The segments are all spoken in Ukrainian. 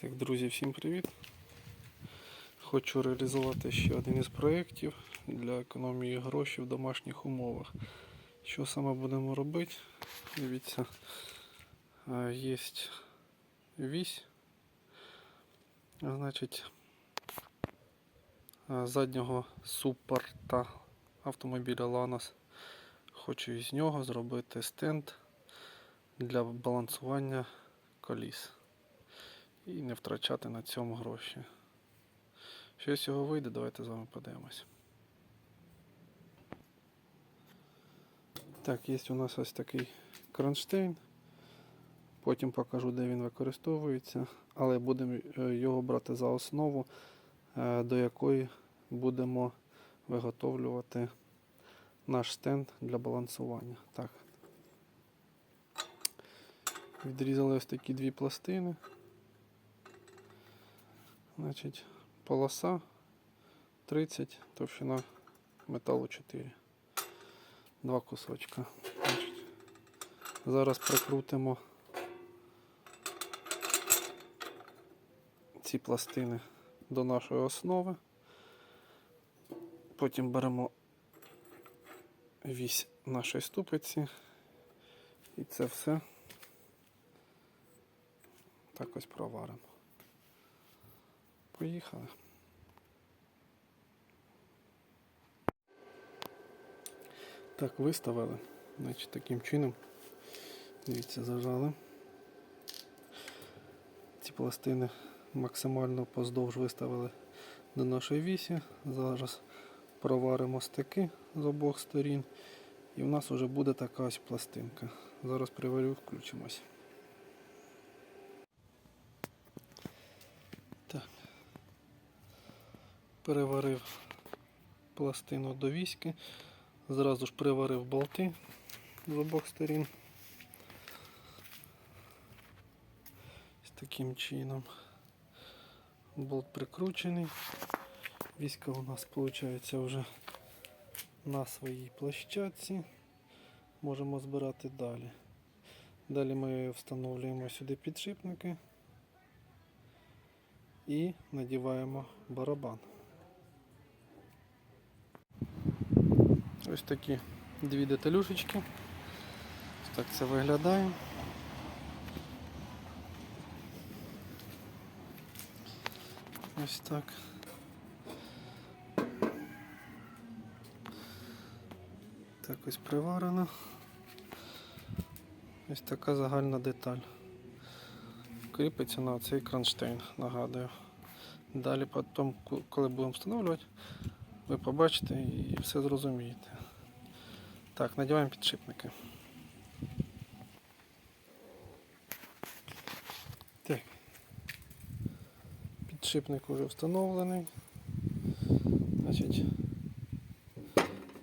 Так, друзі, всім привіт! Хочу реалізувати ще один із проєктів для економії грошей в домашніх умовах. Що саме будемо робити? Дивіться, е, є вісь, значить, е, заднього супорта автомобіля Lanos. Хочу із нього зробити стенд для балансування коліс і не втрачати на цьому гроші. Що з цього вийде, давайте з вами подивимось. Так, є у нас ось такий кронштейн. Потім покажу, де він використовується, але будемо е, його брати за основу, е, до якої будемо виготовлювати наш стенд для балансування. Так. Відрізали ось такі дві пластини. Значить, полоса 30, товщина металу 4. Два кусочка. Значить, зараз прикрутимо ці пластини до нашої основи. Потім беремо вісь нашої ступиці і це все так ось проваримо. Поїхали. Так, виставили. Значить, таким чином. Дивіться, зажали. Ці пластини максимально поздовж виставили до нашої вісі. Зараз проваримо стики з обох сторін. І в нас вже буде така ось пластинка. Зараз приварю, включимось. Переварив пластину до віськи. Зразу ж приварив болти з обох сторін. Ось таким чином. Болт прикручений. Віська у нас виходить вже на своїй площадці. Можемо збирати далі. Далі ми встановлюємо сюди підшипники і надіваємо барабан. Ось такі дві деталюшечки. Ось так це виглядає. Ось так. Так ось приварено. Ось така загальна деталь. Кріпиться на цей кронштейн, нагадую. Далі потім, коли будемо встановлювати, ви побачите і все зрозумієте. Так, надіваємо підшипники. Так. Підшипник вже встановлений. Значить,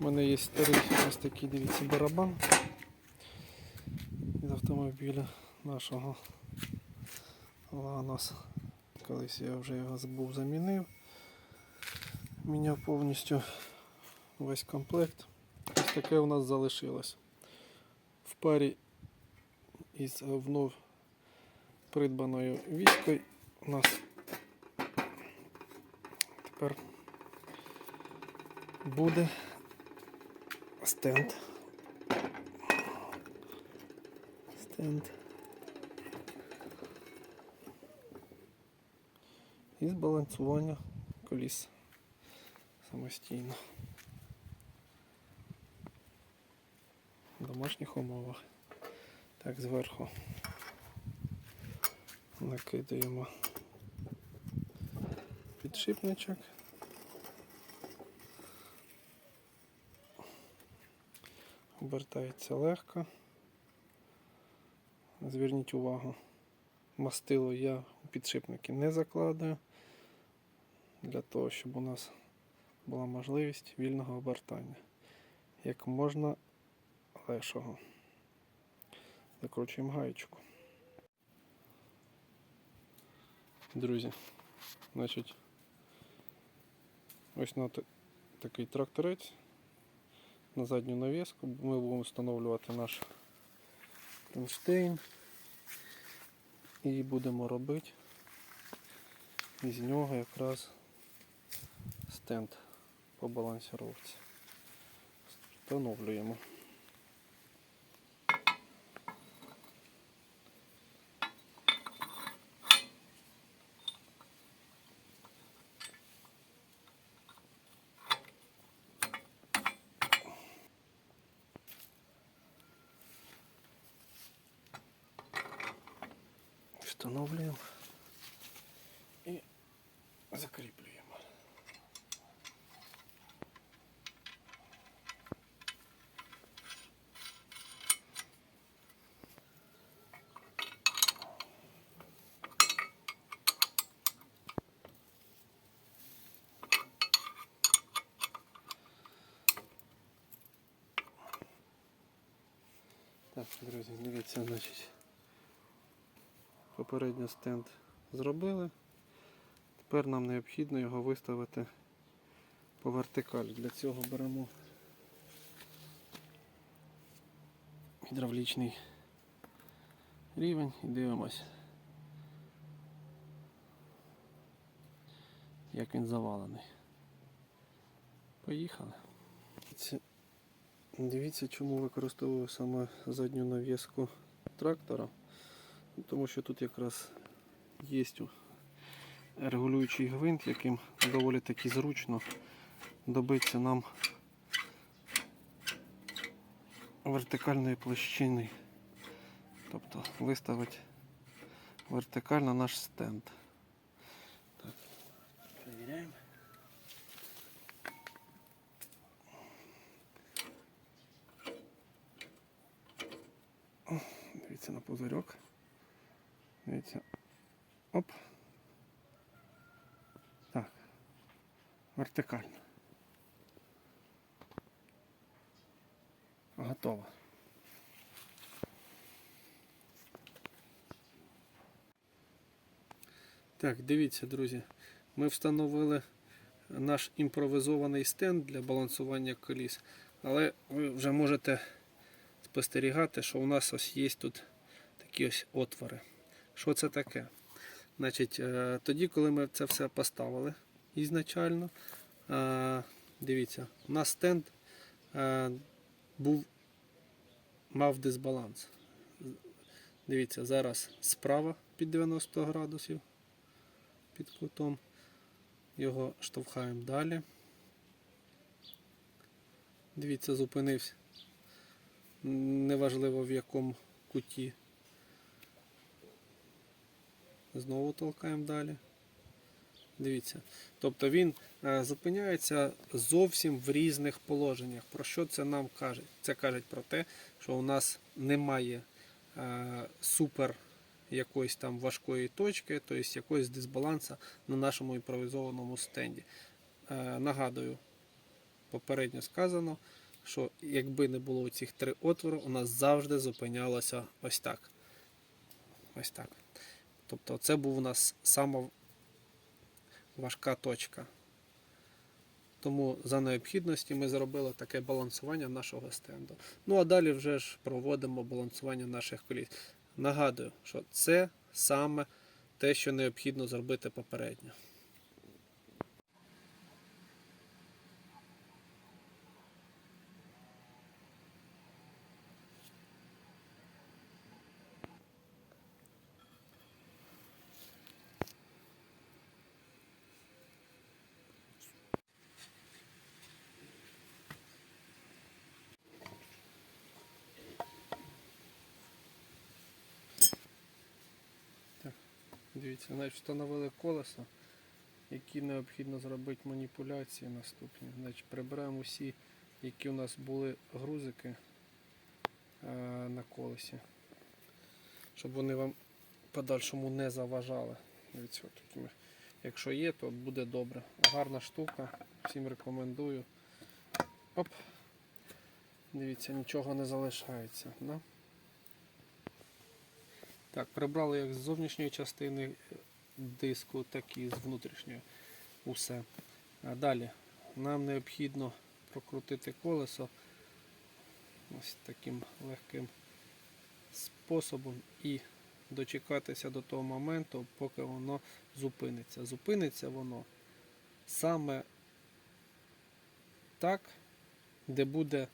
у мене є старий ось такий, дивіться, барабан з автомобіля нашого Ланос. Колись я вже його був замінив. Міняв повністю весь комплект. Ось таке у нас залишилось. В парі із вновь придбаною віською у нас тепер буде стенд. Стенд. І збалансування коліс самостійно. В домашніх умовах. Так, зверху накидаємо підшипничок. Обертається легко. Зверніть увагу, мастило я у підшипники не закладаю для того, щоб у нас була можливість вільного обертання. Як можна легшого. Закручуємо гаєчку. Друзі, значить, ось на такий тракторець на задню навіску ми будемо встановлювати наш кронштейн і будемо робити І з нього якраз стенд по балансіровці. Встановлюємо. Встановлюємо і закріплюємо. Друзі, дивіться, значить. Попередньо стенд зробили. Тепер нам необхідно його виставити по вертикалі. Для цього беремо гідравлічний рівень і дивимось, як він завалений. Поїхали. Дивіться, чому використовую саме задню нав'язку трактора. Тому що тут якраз є регулюючий гвинт, яким доволі таки зручно добитися нам вертикальної площини. Тобто виставити вертикально наш стенд. Так, перевіряємо. О, Дивіться на пузирьок. Дивіться. Оп. Так. Вертикально. Готово. Так, дивіться, друзі. Ми встановили наш імпровізований стенд для балансування коліс. Але ви вже можете спостерігати, що у нас ось є тут такі ось отвори. Що це таке? Значить, е, тоді, коли ми це все поставили ізначально, е, дивіться, у нас стенд е, був, мав дисбаланс. Дивіться, зараз справа під 90 градусів під кутом. Його штовхаємо далі. Дивіться, зупинився. Неважливо в якому куті. Знову толкаємо далі. Дивіться. Тобто він е, зупиняється зовсім в різних положеннях. Про що це нам каже? Це каже про те, що у нас немає е, супер якоїсь там важкої точки, тобто якогось дисбалансу на нашому імпровізованому стенді. Е, нагадую, попередньо сказано, що якби не було цих три отвори, у нас завжди зупинялося ось так. Ось так. Тобто це був у нас сама важка точка. Тому за необхідності ми зробили таке балансування нашого стенду. Ну а далі вже ж проводимо балансування наших коліс. Нагадую, що це саме те, що необхідно зробити попередньо. Дивіться, значить встановили колеса, які необхідно зробити маніпуляції наступні. Значить, прибираємо всі, які у нас були грузики е, на колесі, щоб вони вам подальшому не заважали. Дивіться, от. Якщо є, то буде добре. Гарна штука, всім рекомендую. Оп. Дивіться, нічого не залишається. Да? Так, прибрали як з зовнішньої частини диску, так і з внутрішньої. Усе. А далі нам необхідно прокрутити колесо ось таким легким способом і дочекатися до того моменту, поки воно зупиниться. Зупиниться воно саме так, де буде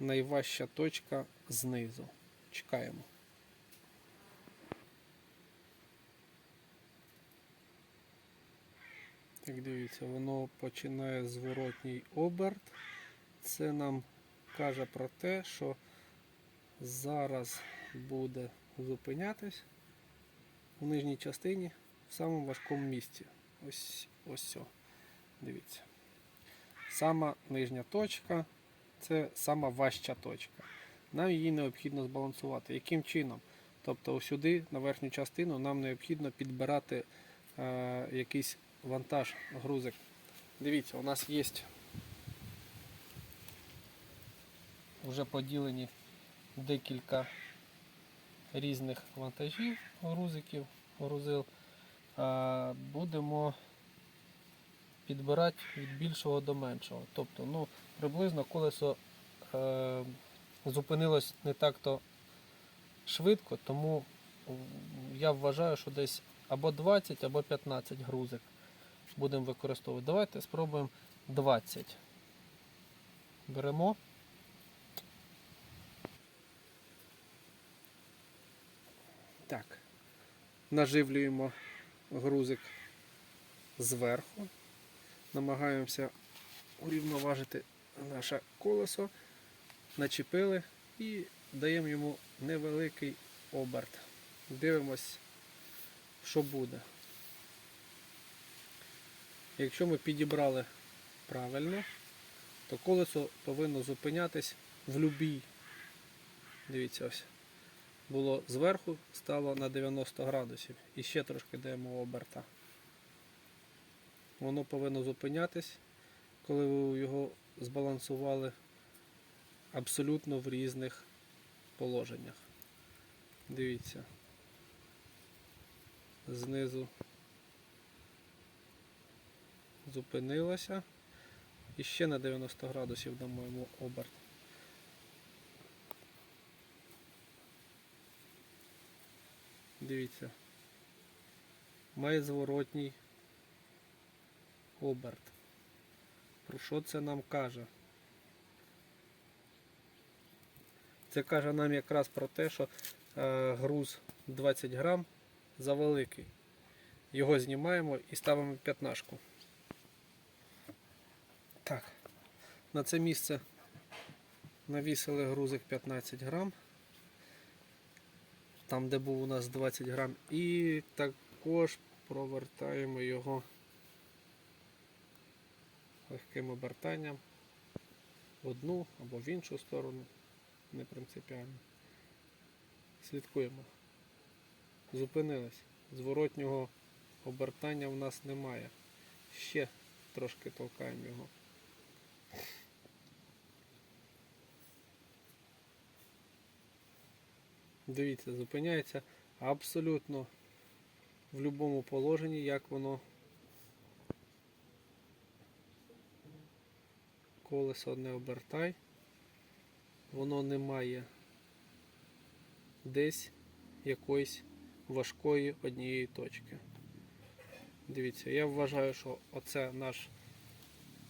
найважча точка знизу. Чекаємо. Так, дивіться, воно починає зворотній оберт. Це нам каже про те, що зараз буде зупинятись у нижній частині в самому важкому місці. Ось ось все. Дивіться. Сама нижня точка це сама важча точка. Нам її необхідно збалансувати. Яким чином? Тобто сюди, на верхню частину, нам необхідно підбирати е, якийсь вантаж, грузик. Дивіться, у нас є вже поділені декілька різних вантажів, грузиків, грузил. Будемо підбирати від більшого до меншого. Тобто, ну, приблизно колесо е, зупинилось не так-то швидко, тому я вважаю, що десь або 20, або 15 грузик будемо використовувати. Давайте спробуємо 20. Беремо. Так. Наживлюємо грузик зверху. Намагаємося урівноважити наше колесо, начепили і даємо йому невеликий оберт. Дивимось, що буде. Якщо ми підібрали правильно, то колесо повинно зупинятись в любій. Дивіться ось. Було зверху, стало на 90 градусів. І ще трошки даємо оберта. Воно повинно зупинятись, коли ви його збалансували абсолютно в різних положеннях. Дивіться. Знизу зупинилося. І ще на 90 градусів дамо йому оберт. Дивіться. Має зворотній оберт. Про що це нам каже? Це каже нам якраз про те, що е, груз 20 грам завеликий. Його знімаємо і ставимо п'ятнашку. Так, на це місце навісили грузик 15 грам. Там, де був у нас 20 грам. І також провертаємо його легким обертанням в одну або в іншу сторону. Не принципіально. Слідкуємо. Зупинились. Зворотнього обертання в нас немає. Ще трошки толкаємо його. Дивіться, зупиняється абсолютно в будь-якому положенні, як воно колесо не обертай, воно не має десь якоїсь важкої однієї точки. Дивіться, я вважаю, що оце наш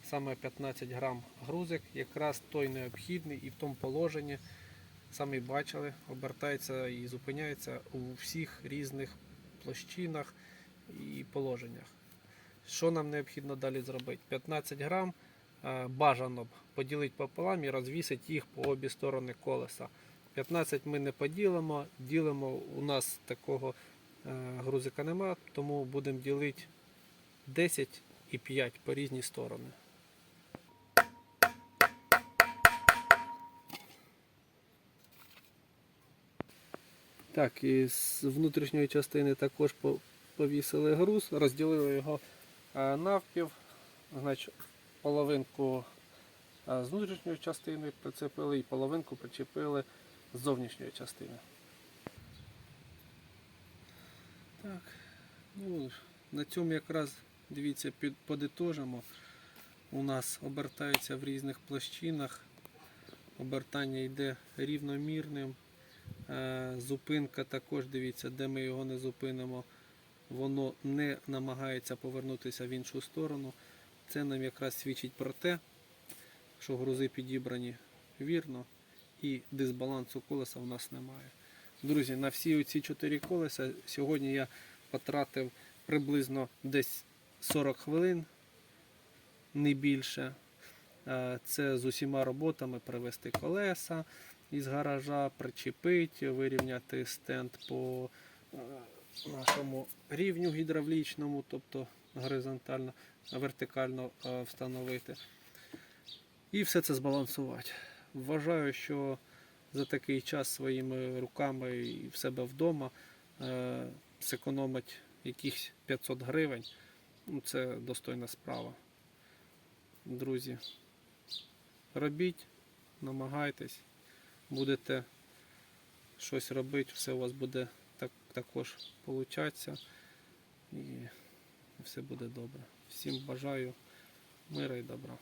саме 15 грам грузик, якраз той необхідний і в тому положенні, самі бачили, обертається і зупиняється у всіх різних площинах і положеннях. Що нам необхідно далі зробити? 15 грам е, бажано поділити пополам і розвісити їх по обі сторони колеса. 15 ми не поділимо, ділимо, у нас такого е, грузика нема, тому будемо ділити 10 і 5 по різні сторони. Так, і з внутрішньої частини також повісили груз, розділили його е, навпів, значить, половинку е, з внутрішньої частини прицепили і половинку причепили з зовнішньої частини. Так, ну, на цьому якраз дивіться, під. У нас обертається в різних площинах. Обертання йде рівномірним. Е, Зупинка також, дивіться, де ми його не зупинимо, воно не намагається повернутися в іншу сторону. Це нам якраз свідчить про те, що грузи підібрані вірно і дисбалансу колеса в нас немає. Друзі, на всі оці чотири колеса сьогодні я потратив приблизно десь 40 хвилин, не більше. Е, Це з усіма роботами привезти колеса із гаража, причепити, вирівняти стенд по е, нашому рівню гідравлічному, тобто горизонтально, вертикально е, встановити. І все це збалансувати. Вважаю, що за такий час своїми руками і в себе вдома е, зекономить якихось 500 гривень. Ну, це достойна справа. Друзі, робіть, намагайтесь, будете щось робити, все у вас буде так, також получатися і все буде добре. Всім бажаю мира і добра.